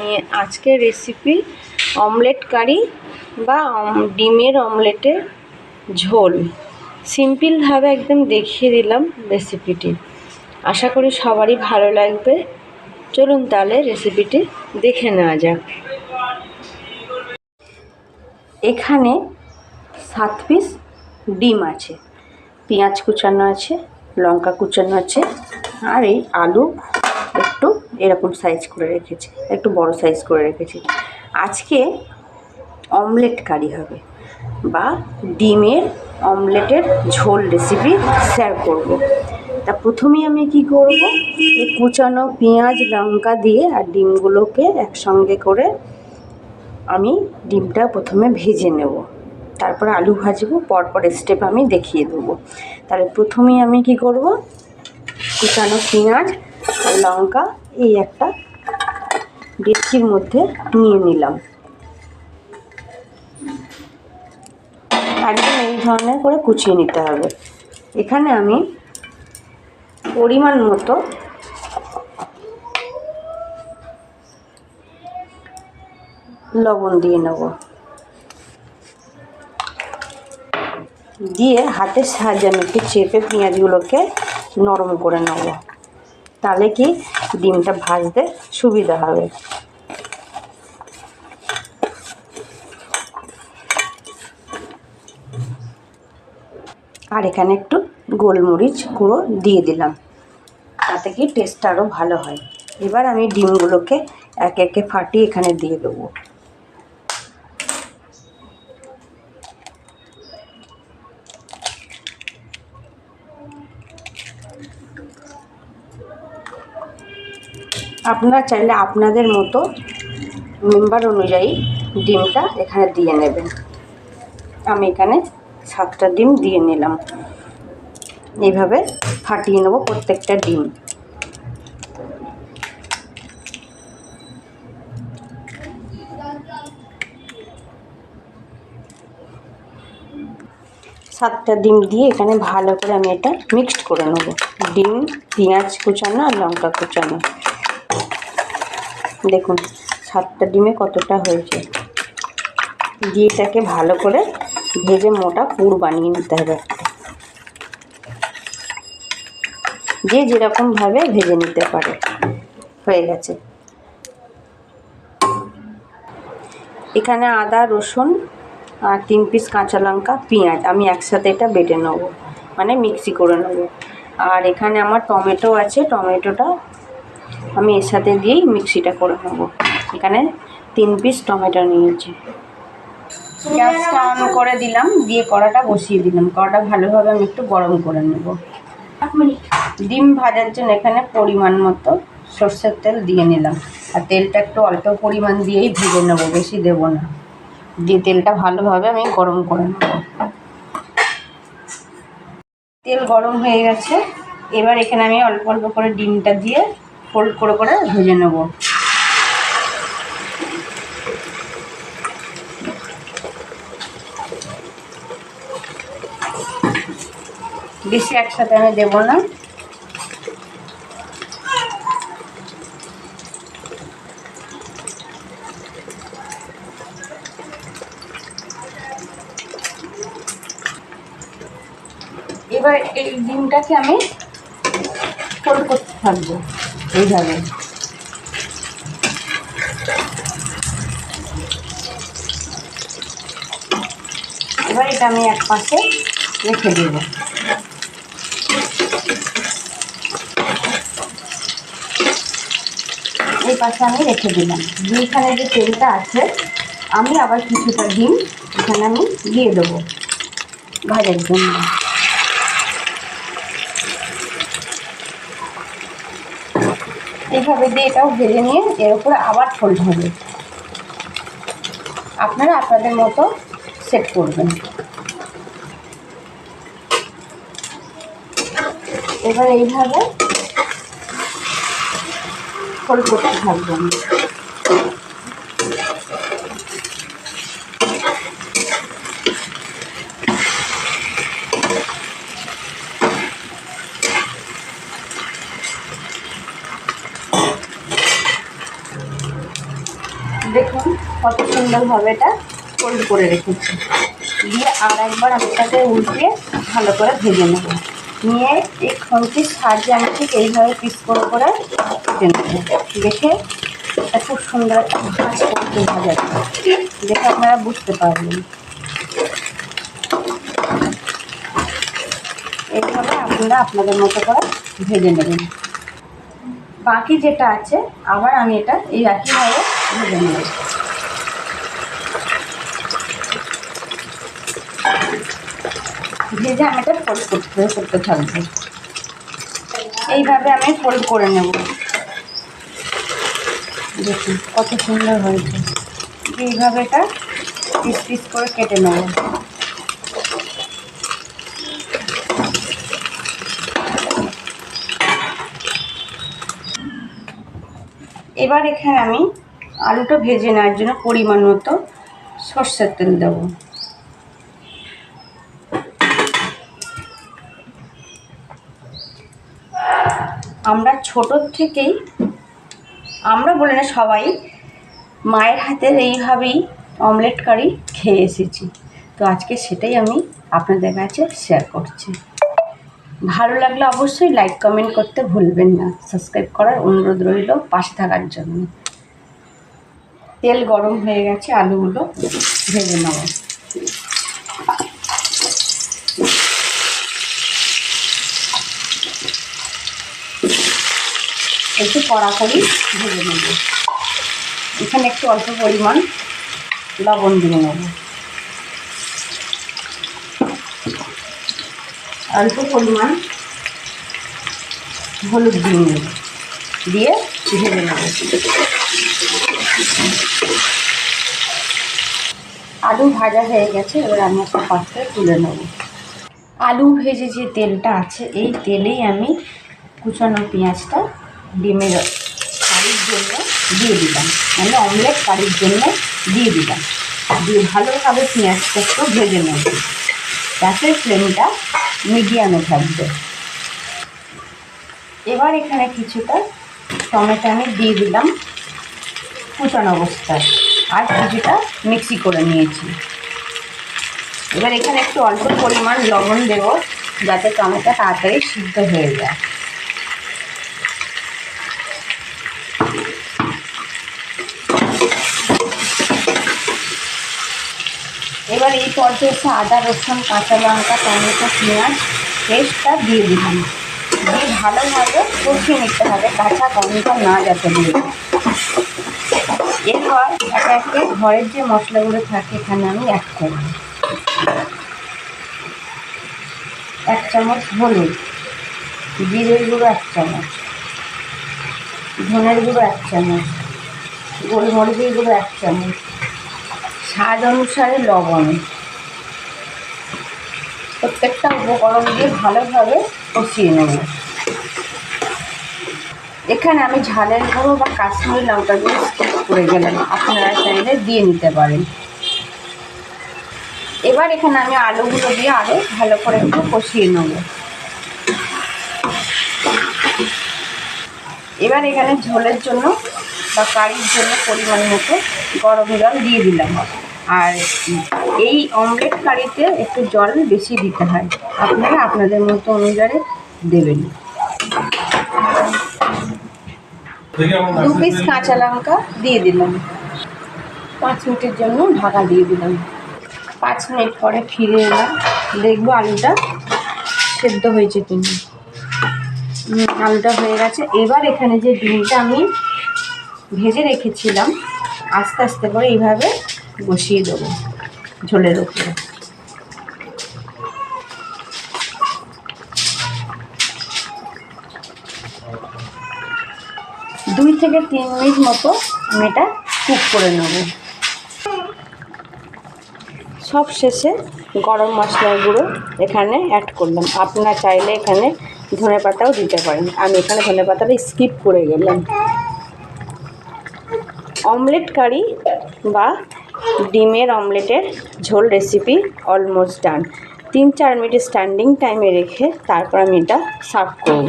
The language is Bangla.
নিয়ে আজকের রেসিপি অমলেট কারি বা ডিমের অমলেটের ঝোল। সিম্পলভাবে একদম দেখিয়ে দিলাম রেসিপিটি আশা করি সবারই ভালো লাগবে। চলুন তাহলে রেসিপিটি দেখে নেওয়া যাক। এখানে সাত পিস ডিম আছে। পেঁয়াজ কুচানো আছে, লঙ্কা কুচানো আছে, আর এই আলু এরকম সাইজ করে রেখেছি, একটু বড় সাইজ করে রেখেছি। আজকে অমলেট কারি হবে বা ডিমের অমলেটের ঝোল রেসিপি শেয়ার করব। তা প্রথমেই আমি কি করব? এই কুচানো পেঁয়াজ, লঙ্কা দিয়ে আর ডিমগুলোকে একসঙ্গে করে আমি ডিমটা প্রথমে ভেজে নেব। তারপর আলু ভাজবো, পরপর স্টেপ আমি দেখিয়ে দেবো। তাহলে প্রথমেই আমি কি করব? কুচানো পেঁয়াজ লঙ্কা এই একটা ডেচকির মধ্যে নিয়ে নিলাম। একদম এই ধরনের করে কুচিয়ে নিতে হবে। এখানে আমি পরিমাণ মতো লবণ দিয়ে নেব। দিয়ে হাতের সাহায্যে আমি একটু চেপে পেঁয়াজগুলোকে নরম করে নেব। তাহলে কি ডিমটা ভাজতে সুবিধা হবে? আর এখানে একটু গোলমরিচ গুঁড়ো দিয়ে দিলাম, তাতে কি টেস্টটা আরও ভালো হয়। এবার আমি ডিমগুলোকে একে একে ফাটিয়ে এখানে দিয়ে দেবো। আপনারা চাইলে আপনাদের মতো মেম্বার অনুযায়ী ডিমটা এখানে দিয়ে নেবেন। আমি এখানে সাতটা ডিম দিয়ে নিলাম। এইভাবে ফাটিয়ে নেব প্রত্যেকটা ডিম। সাতটা ডিম দিয়ে এখানে ভালো করে আমি এটা মিক্সড করে নেব। ডিম, পেঁয়াজ কুচানো আর লঙ্কা কুচানো। দেখুন, সাতটা ডিমে কতটা হয়েছে। দিয়ে এটাকে ভালো করে ভেজে মোটা পুর বানিয়ে নিতে হবে যে যেরকমভাবে ভেজে নিতে পারে। হয়ে গেছে। এখানে আদা, রসুন আর তিন পিস কাঁচা লঙ্কা, পেঁয়াজ, আমি একসাথে এটা বেটে নেব। মানে মিক্সি করে নেব। আর এখানে আমার টমেটো আছে, টমেটোটা আমি এর সাথে দিয়েই মিক্সিটা করে নেব। এখানে তিন পিস টমেটো নিয়েছি। গ্যাসটা অন করে দিলাম, দিয়ে কড়াটা বসিয়ে দিলাম। কড়াটা ভালোভাবে আমি একটু গরম করে নেব। ডিম ভাজার জন্য এখানে পরিমাণ মতো সর্ষের তেল দিয়ে নিলাম। আর তেলটা একটু অল্প পরিমাণ দিয়েই ভেজে নেব, বেশি দেবো না। দিয়ে তেলটা ভালোভাবে আমি গরম করে নেব। তেল গরম হয়ে গেছে। এবার এখানে আমি অল্প অল্প করে ডিমটা দিয়ে ফোল্ড করে করে ভেজে নেব। বেশি একসাথে আমি দেবো না। এবার এই ডিমটাকে আমি ফোল্ড করতে থাকব। এইভাবে। এবার এটা আমি এক পাশে রেখে দেবো। এই পাশে আমি রেখে দিলাম। দিয়ে এখানে যে তেলটা আছে, আমি আবার কিছুটা ডিম এখানে আমি দিয়ে দেবো। ভাজার জন্য। এইভাবে দিয়ে এটাও ভেজে নিয়ে এর উপরে আবার ফোল্ড হবে আপনারা আপনাদের মতো সেট করবেন। এবার এইভাবে ফোল্ড করতে থাকবেন। দেখুন কত সুন্দরভাবে এটা ফোল্ড করে রেখেছি। দিয়ে আর একবার আমি তাকে উল্টে ভালো করে ভেজে নেব। নিয়ে এই খন্তির সাহায্যে আমি ঠিক এইভাবে পিস করে করে ভেজে নেব। দেখে এটা খুব সুন্দর একটা দেখে আপনারা বুঝতে পারবেন। এইভাবে আপনারা আপনাদের মতো করে ভেজে নেবেন। বাকি যেটা আছে, আবার আমি এটা এই একইভাবে ভেজে নেব ভেজে আমি এটা ফোল্ড করতে করতে থাকব। এইভাবে আমি ফোল্ড করে নেব। দেখুন কত সুন্দর হয়েছে। এইভাবে এটা পিস পিস করে কেটে নেব। এবার এখানে আমি আলুটা ভেজে নেওয়ার জন্য পরিমাণ মতো সর্ষের তেল দেবো। আমরা ছোটোর থেকেই, আমরা বলে না সবাই, মায়ের হাতের এইভাবেই অমলেট কারি খেয়ে এসেছি। তো আজকে সেটাই আমি আপনাদের কাছে শেয়ার করছি। ভালো লাগলে অবশ্যই লাইক কমেন্ট করতে ভুলবেন না। সাবস্ক্রাইব করার অনুরোধ রইল পাশে থাকার জন্য। তেল গরম হয়ে গেছে, আলুগুলো ভেজে নেব। একটু কড়া করি ভেজে নেব। এখানে একটু অল্প পরিমাণ লবণ দিয়ে নেব। অল্প পরিমাণ হলুদ দিয়ে নেব দিয়ে ভেজে নেব। আলু ভাজা হয়ে গেছে, এবার আমি একটা পাত্রে তুলে নেব। আলু ভেজে যে তেলটা আছে, এই তেলেই আমি কুচানো পেঁয়াজটা ডিমের কারির জন্য দিয়ে দিলাম। মানে অমলেট কারির জন্য দিয়ে দিলাম। দিয়ে ভালোভাবে পেঁয়াজটা একটু ভেজে নেব। গ্যাসের ফ্লেমটা মিডিয়ামে থাকবে। এবার এখানে কিছুটা টমেটো আমি দিয়ে দিলাম। কুচানো অবস্থায়। আর কিছুটা মিক্সি করে নিয়েছি। এবার এখানে একটু অল্প পরিমাণ লবণ দেব, যাতে টমেটো তাড়াতাড়ি সিদ্ধ হয়ে যায়। এবার এই পর্যায়ে আদা, রসুন, কাঁচা লঙ্কা, টমেটো, পেঁয়াজ, পেস্টটা দিয়ে দিলাম। দিয়ে ভালোভাবে কষিয়ে নিতে হবে, কাঁচা গন্ধ না যাতে দিয়ে এরপর একে একে ঘরের যে মশলাগুলো থাকে এখানে আমি অ্যাড করব। এক চামচ হলুদ, জিরের গুঁড়ো এক চামচ, ধনের গুঁড়ো এক চামচ, গোলমরিচের গুঁড়ো এক চামচ, স্বাদ অনুসারে লবণ। প্রত্যেকটা উপকরণ দিয়ে ভালোভাবে কষিয়ে নেব। এখানে আমি ঝালের গুঁড়ো বা কাশ্মীরি লঙ্কা গুঁড়ো স্কিপ করে গেলাম। আপনারা চাইলে দিয়ে নিতে পারেন। এবার এখানে আমি আলুগুলো দিয়ে আরও ভালো করে একটু কষিয়ে নেব। এবার এখানে ঝোলের জন্য বা কারির জন্য পরিমাণ মতো গরম জল দিয়ে দিলাম। আর এই অমলেট কারিতে একটু জল বেশি দিতে হয়। আপনারা আপনাদের মতো অনুযায়ী দেবেন। দু পিস কাঁচা লঙ্কা দিয়ে দিলাম। পাঁচ মিনিটের জন্য ঢাকা দিয়ে দিলাম। পাঁচ মিনিট পরে ফিরে এলাম। দেখব আলুটা সেদ্ধ হয়েছে কিনা। আলুটা হয়ে গেছে। এবার এখানে যে ডিমটা আমি ভেজে রেখেছিলাম আস্তে আস্তে করে এইভাবে বসিয়ে দেবো ঝোলের উপরে দুই থেকে তিন মিনিট মতো আমি এটা কুক করে নেব। সব শেষে গরম মশলার গুঁড়ো এখানে অ্যাড করলাম। আপনারা চাইলে এখানে ধনে পাতাও দিতে পারেন। আমি এখানে ধনে পাতাটা স্কিপ করে গেলাম। অমলেট কারি বা ডিমের অমলেটের ঝোল রেসিপি অলমোস্ট ডান তিন চার মিনিট স্ট্যান্ডিং টাইমে রেখে তারপর আমি এটা সার্ভ করব।